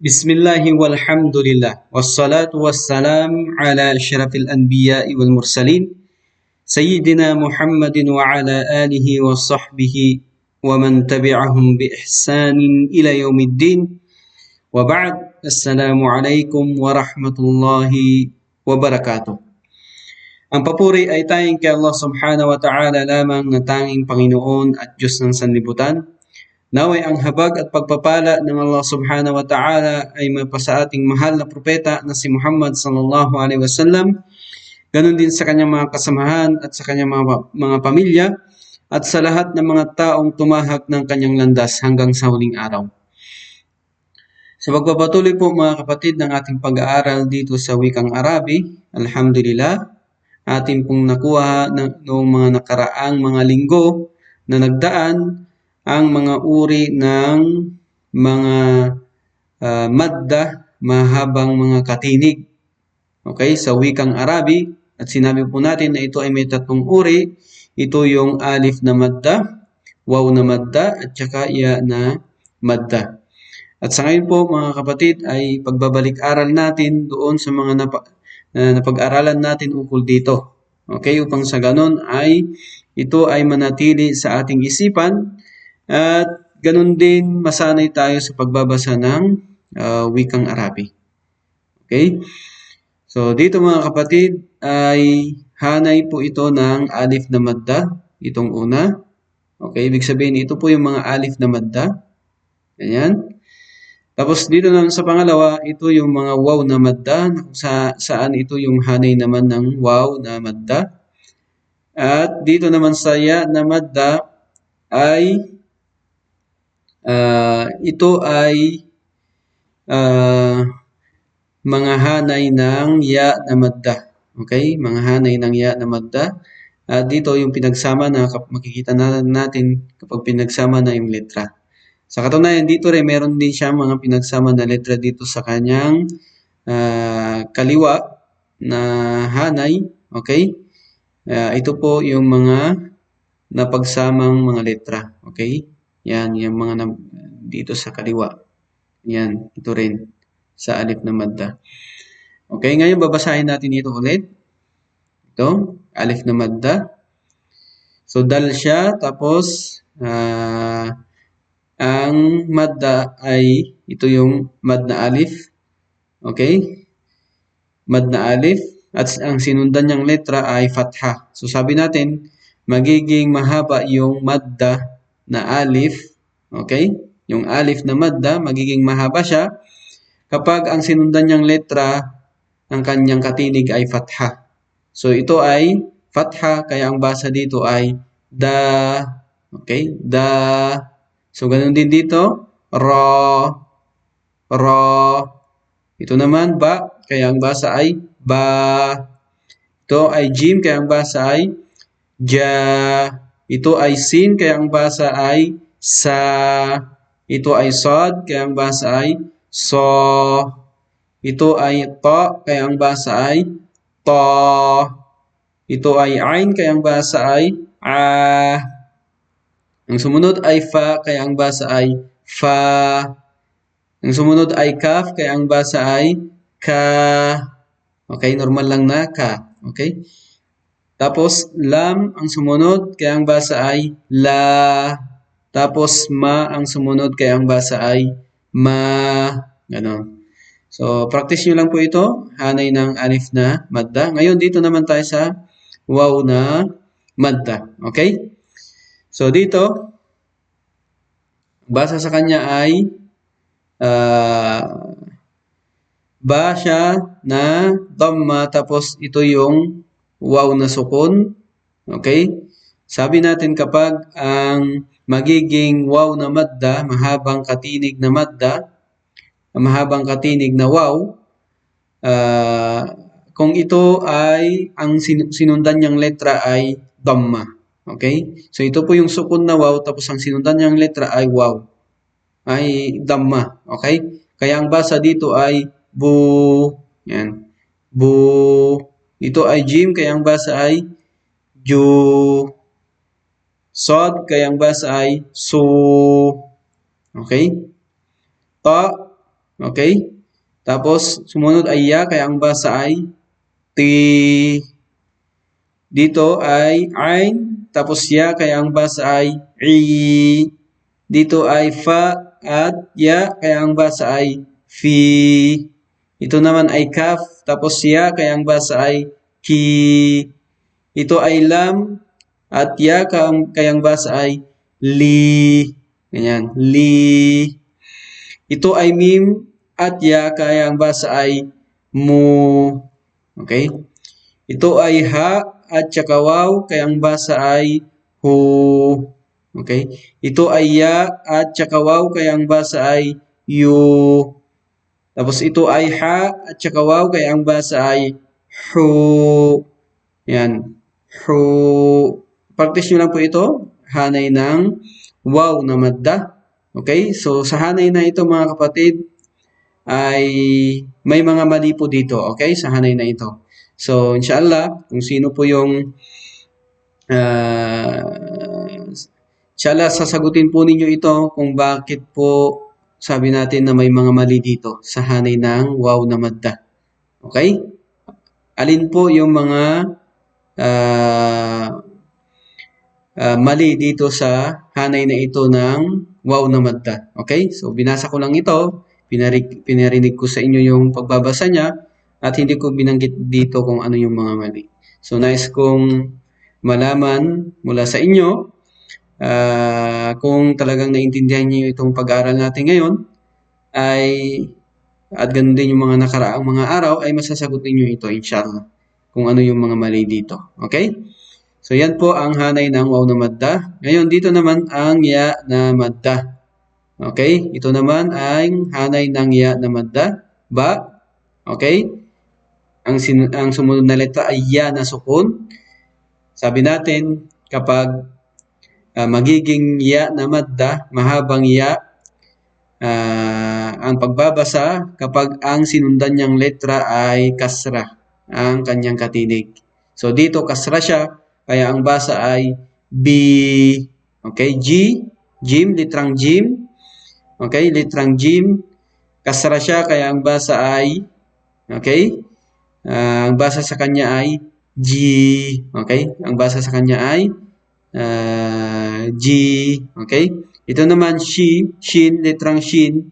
بسم الله والحمد لله والصلاة والسلام على أشرف الأنبياء والمرسلين سيدنا محمد وعلى آله وصحبه ومن تبعهم بإحسان إلى يوم الدين وبعد السلام عليكم ورحمة الله وبركاته Ang papuri ay tayong kay Allah subhanahu wa ta'ala lamang na tanging Panginoon at Diyos ng sanlibutan. Naway ang habag at pagpapala ng Allah subhanahu wa ta'ala ay mapasa ating mahal na propeta na si Muhammad sallallahu alaihi wasallam. Ganon din sa kanyang mga kasamahan at sa kanyang mga, mga pamilya at sa lahat ng mga taong tumahak ng kanyang landas hanggang sa huling araw. Sa pagpapatuloy po mga kapatid ng ating pag-aaral dito sa wikang Arabi, Alhamdulillah, atin pong nakuha ng, noong mga nakaraang mga linggo na nagdaan ang mga uri ng mga uh, madda, mahabang mga katinig. Okay, sa wikang Arabi, at sinabi po natin na ito ay may tatlong uri. Ito yung alif na madda, waw na madda, at saka iya na madda. At sa ngayon po mga kapatid ay pagbabalik-aral natin doon sa mga napa, na napag-aralan natin ukol dito. Okay, upang sa ganon ay ito ay manatili sa ating isipan at ganon din masanay tayo sa pagbabasa ng uh, wikang Arabi. Okay? So dito mga kapatid ay hanay po ito ng alif na madda, itong una. Okay, ibig sabihin ito po yung mga alif na madda. Ganyan. Tapos dito naman sa pangalawa, ito yung mga waw na madda, sa, saan ito yung hanay naman ng waw na madda. At dito naman sa ya na madda ay uh, ito ay uh, mga hanay ng ya na madda. Okay? Mga hanay ng ya na madda. At dito yung pinagsama na makikita na natin kapag pinagsama na yung letra. Sa katunayan, dito rin meron din siya mga pinagsama na letra dito sa kanyang uh, kaliwa na hanay. Okay? Uh, ito po yung mga napagsamang mga letra. Okay? Yan, yung mga na, dito sa kaliwa. Yan, ito rin sa alif na madda. Okay, ngayon babasahin natin ito ulit. Ito, alif na madda. So, dal siya, tapos, uh, ang madda ay ito yung mad na alif. Okay? Mad na alif. At ang sinundan niyang letra ay fatha. So sabi natin, magiging mahaba yung madda na alif. Okay? Yung alif na madda, magiging mahaba siya kapag ang sinundan niyang letra ng kanyang katinig ay fatha. So ito ay fatha, kaya ang basa dito ay da. Okay? Da. So, ganun din dito. Ro. Ro. Ito naman, ba. Kaya ang basa ay ba. Ito ay jim, kaya ang basa ay ja. Ito ay sin, kaya ang basa ay sa. Ito ay sod, kaya ang basa ay so. Ito ay to, kaya ang basa ay to. Ito ay ain, kaya ang basa ay ah. Ang sumunod ay fa, kaya ang basa ay fa. Ang sumunod ay kaf, kaya ang basa ay ka. Okay, normal lang na ka. Okay? Tapos, lam ang sumunod, kaya ang basa ay la. Tapos, ma ang sumunod, kaya ang basa ay ma. Ganon. So, practice nyo lang po ito. Hanay ng alif na madda. Ngayon, dito naman tayo sa waw na madda. Okay? So dito, basa sa kanya ay uh, ba siya na dhamma tapos ito yung waw na sukun. Okay? Sabi natin kapag ang magiging waw na madda, mahabang katinig na madda, mahabang katinig na waw, uh, kung ito ay ang sinundan niyang letra ay dhamma. Okay? So ito po yung sukun na waw tapos ang sinundan niyang letra ay waw. Ay dhamma. Okay? Kaya ang basa dito ay bu. Yan. Bu. Ito ay jim kaya ang basa ay ju. Sod kaya ang basa ay su. Okay? Ta Okay? Tapos, sumunod ay ya, kaya ang basa ay ti. Dito ay ain, tapos ya, kaya ang basa ay i. Dito ay fa at ya, kaya ang basa ay fi. Ito naman ay kaf, tapos ya, kaya ang basa ay ki. Ito ay lam, at ya, kaya ang, basa ay li. Ganyan, li. Ito ay mim, at ya, kaya ang basa ay mu. Okay? Ito ay ha, at saka waw, kaya ang basa ay hu. Okay? Ito ay ya, at saka waw, kaya ang basa ay yu. Tapos ito ay ha, at saka waw, kaya ang basa ay hu. Yan. Hu. Practice nyo lang po ito. Hanay ng waw na madda. Okay? So, sa hanay na ito mga kapatid, ay may mga mali po dito. Okay? Sa hanay na ito. So, inshallah, kung sino po yung uh, inshallah, sasagutin po ninyo ito kung bakit po sabi natin na may mga mali dito sa hanay ng waw na madda. Okay? Alin po yung mga uh, uh, mali dito sa hanay na ito ng waw na madda. Okay? So, binasa ko lang ito. Pinarig, pinarinig ko sa inyo yung pagbabasa niya at hindi ko binanggit dito kung ano yung mga mali. So, nice kong malaman mula sa inyo uh, kung talagang naintindihan niyo itong pag-aaral natin ngayon ay at ganun din yung mga nakaraang mga araw ay masasagot niyo ito inshallah kung ano yung mga mali dito. Okay? So, yan po ang hanay ng waw na madda. Ngayon, dito naman ang ya na madda. Okay? Ito naman ay hanay ng ya na madda. Ba. Okay? Ang, sin ang sumunod na letra ay ya na sukun. Sabi natin, kapag uh, magiging ya na madda, mahabang ya, uh, ang pagbabasa kapag ang sinundan niyang letra ay kasra, ang kanyang katinig. So dito kasra siya, kaya ang basa ay B. Okay, G, Jim, litrang Jim. Okay, litrang Jim. Kasra siya, kaya ang basa ay, okay, Uh, ang basa sa kanya ay G. Okay? Ang basa sa kanya ay uh, G. Okay? Ito naman she, shin, litrang shin.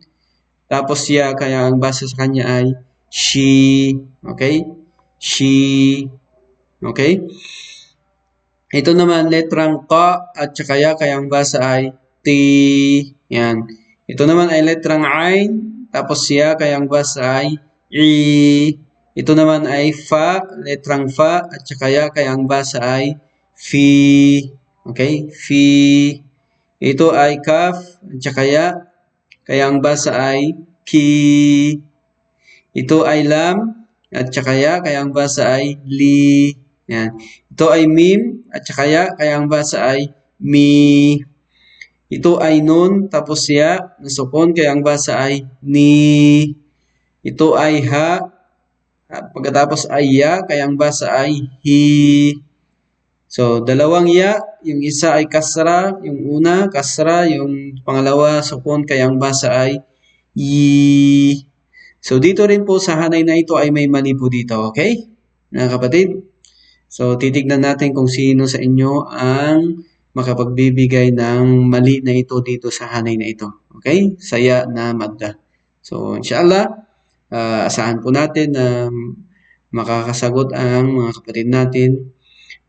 Tapos ya, kaya ang basa sa kanya ay she. Okay? She. Okay? Ito naman letrang ka at saka ya, kaya ang basa ay T. Yan. Ito naman ay letrang ain, tapos ya, kaya ang basa ay I. Ito naman ay fa, letrang fa, at saka ya, kaya ang basa ay fi. Okay? Fi. Ito ay kaf, at saka ya, kaya ang basa ay ki. Ito ay lam, at saka ya, kaya ang basa ay li. Yan. Ito ay mim, at saka ya, kaya ang basa ay mi. Ito ay nun, tapos ya, nasukon, kaya ang basa ay ni. Ito ay ha, at pagkatapos ay ya, kaya ang basa ay hi. So, dalawang ya, yung isa ay kasra, yung una kasra, yung pangalawa sukun, kaya ang basa ay yi. So, dito rin po sa hanay na ito ay may mali po dito, okay? Mga kapatid. So, titignan natin kung sino sa inyo ang makapagbibigay ng mali na ito dito sa hanay na ito. Okay? Saya na madda. So, inshallah, uh, asahan po natin na makakasagot ang mga kapatid natin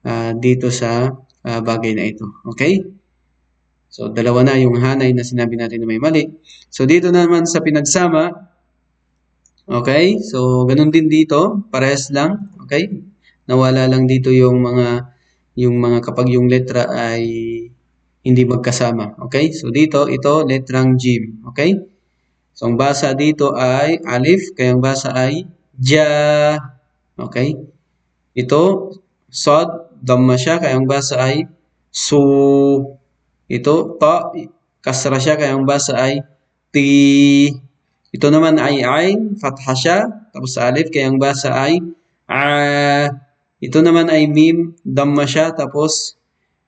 uh, dito sa uh, bagay na ito. Okay? So, dalawa na yung hanay na sinabi natin na may mali. So, dito naman sa pinagsama, okay? So, ganun din dito, parehas lang, okay? Nawala lang dito yung mga yung mga kapag yung letra ay hindi magkasama, okay? So, dito, ito, letrang Jim, okay? So, ang basa dito ay alif, kaya ang basa ay ja. Okay? Ito, sod, dhamma siya, kaya ang basa ay su. Ito, ta, kasra siya, kaya ang basa ay ti. Ito naman ay ain, fatha siya, tapos alif, kaya ang basa ay a. Ito naman ay mim, dhamma siya, tapos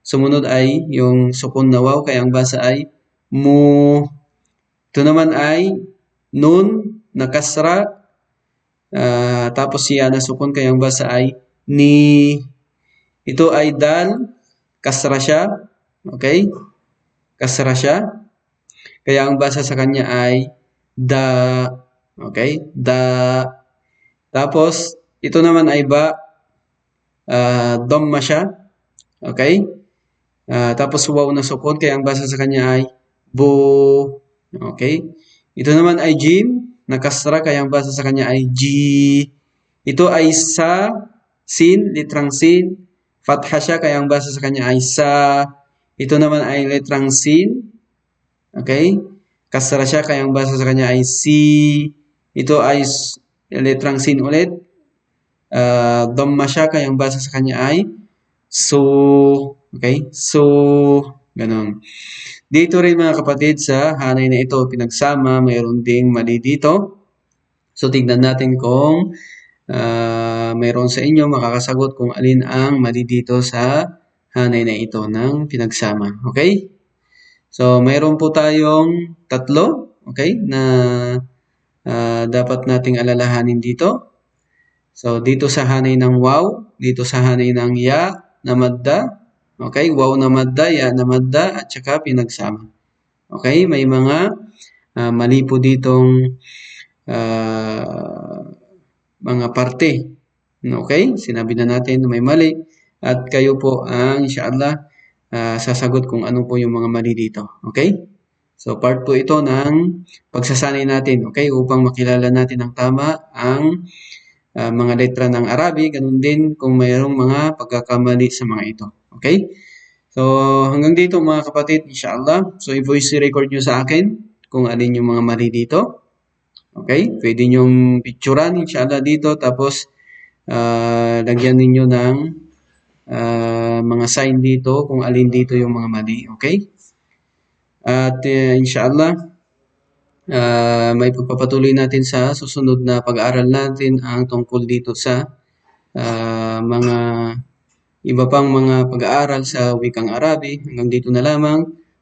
sumunod ay yung sukun na waw, kaya ang basa ay mu. Ito naman ay nun, na kasra. ah, tapos si ya na sukun kaya ang basa ay ni. Ito ay dal, kasra siya. Okay? Kasra siya. Kaya ang basa sa kanya ay da. Okay? Da. Tapos, ito naman ay ba, uh, domma siya. Okay? Ah, tapos waw na sukun, kaya ang basa sa kanya ay bu. Okay? Ito naman ay jim, na kasra, kaya ang basa sa kanya ay ji. Ito ay sa, sin, litrang sin. Fatha siya, kaya ang basa sa kanya ay sa. Ito naman ay litrang sin. Okay? Kasra siya, kaya ang basa sa kanya ay si. Ito ay litrang sin ulit. Uh, domma siya, kaya ang basa sa kanya ay so. Okay? So, ganun. Dito rin mga kapatid sa hanay na ito pinagsama, mayroon ding mali dito. So, tignan natin kung uh, mayroon sa inyo makakasagot kung alin ang mali dito sa hanay na ito ng pinagsama. Okay? So, mayroon po tayong tatlo, okay, na uh, dapat nating alalahanin dito. So, dito sa hanay ng wow, dito sa hanay ng ya na madda, okay, wow na madda, ya na madda, at saka pinagsama. Okay, may mga uh, mali po ditong uh, mga parte. Okay, sinabi na natin na may mali. At kayo po ang inshallah uh, sasagot kung ano po yung mga mali dito. Okay? So, part po ito ng pagsasanay natin, okay? Upang makilala natin ng tama ang uh, mga letra ng Arabi, ganun din kung mayroong mga pagkakamali sa mga ito. Okay? So, hanggang dito mga kapatid, inshallah. So, i-voice record nyo sa akin kung alin yung mga mali dito. Okay? Pwede nyong picturean, inshallah, dito. Tapos, uh, lagyan ninyo ng uh, mga sign dito kung alin dito yung mga mali. Okay? At uh, inshallah, uh, may pagpapatuloy natin sa susunod na pag-aaral natin ang tungkol dito sa uh, mga iba pang mga pag-aaral sa wikang Arabi. Hanggang dito na lamang.